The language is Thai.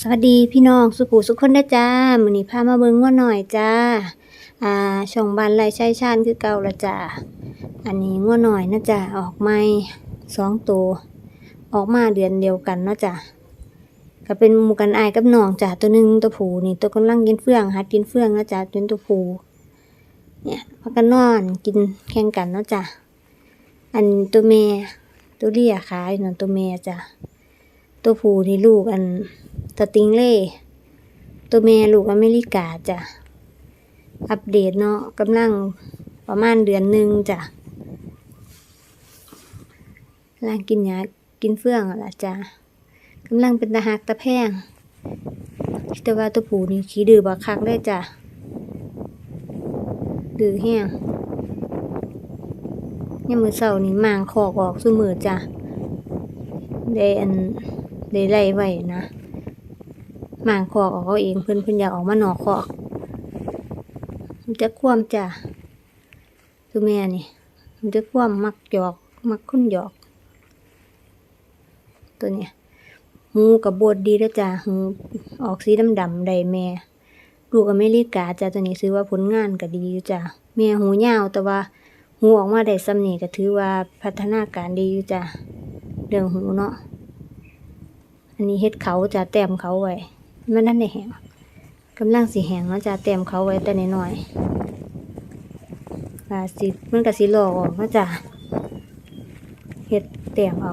สวัสดีพี่น้องสุขุสุขคนนะจ้ามือนี้พามาเบิ่งงัวหน่อยจ้า อ่าช่องบ้านไร่ชายชาญคือเก่าละจ้าอันนี้งัวหน่อยนะจ้าออกใหม่สองตัวออกมาเดือนเดียวกันเนาะจ้าก็เป็นหมูกันอายกับน้องจ้าตัวหนึ่งตัวผูนี่ตัวกำลังกินเฟืองหัดกินเฟืองนะจ้าเป็นตัวผูเนี่ยพากันนอนกินแข่งกันเนาะจ้าอันตัวแม่ตัวเลี่ยขายนั่นตัวแม่จ้าตัวผู้ที่ลูกอัน สติงเล่ตัวแม่ลูกอเมริกาจ้ะ อัปเดตเนาะกำลังประมาณเดือนหนึ่งจ้ะกำลังกินยากินเฟื่องอะล่ะจ้ะกำลังเป็นตาหักตะแพงแต่ว่าตัวผูนี่ขี้ดื้อบักคักเลยจ้ะดื้อแห้งยามมือเสานี่มางคอกออกซุมือจ้ะได้อันได้ไล่ไว้นะ หมางคอกออกเอาเองเพิ่นเพิ่นอยากออกมาหนอกคอกมันจะคว่ำจ้ะตัวแม่นี่มันจะคว่ำมักหยอกมักค้นหยอก ตัวเนี้ยหูกับบดดีแล้วจ้ะหูออกสีดำๆได้แม่ลูกอเมริกาจ้ะตัวนี้ซื้อว่าผลงานก็ดีอยู่จ้ะแม่หูยาวแต่ว่าหูออกมาได้ซ้ำนี่ก็ถือว่าพัฒนาการดีอยู่จ้ะเรื่องหูเนาะอันนี้เฮ็ดเขาจะแต้มเขาไว้ มันนั่นได้แหงกำลังสีแหงเนาะจะเต็มเขาไว้แต่น้อยๆว่าสีมันก็สิหลอกออกเนาะจ้ะเห็ดเต็มเอา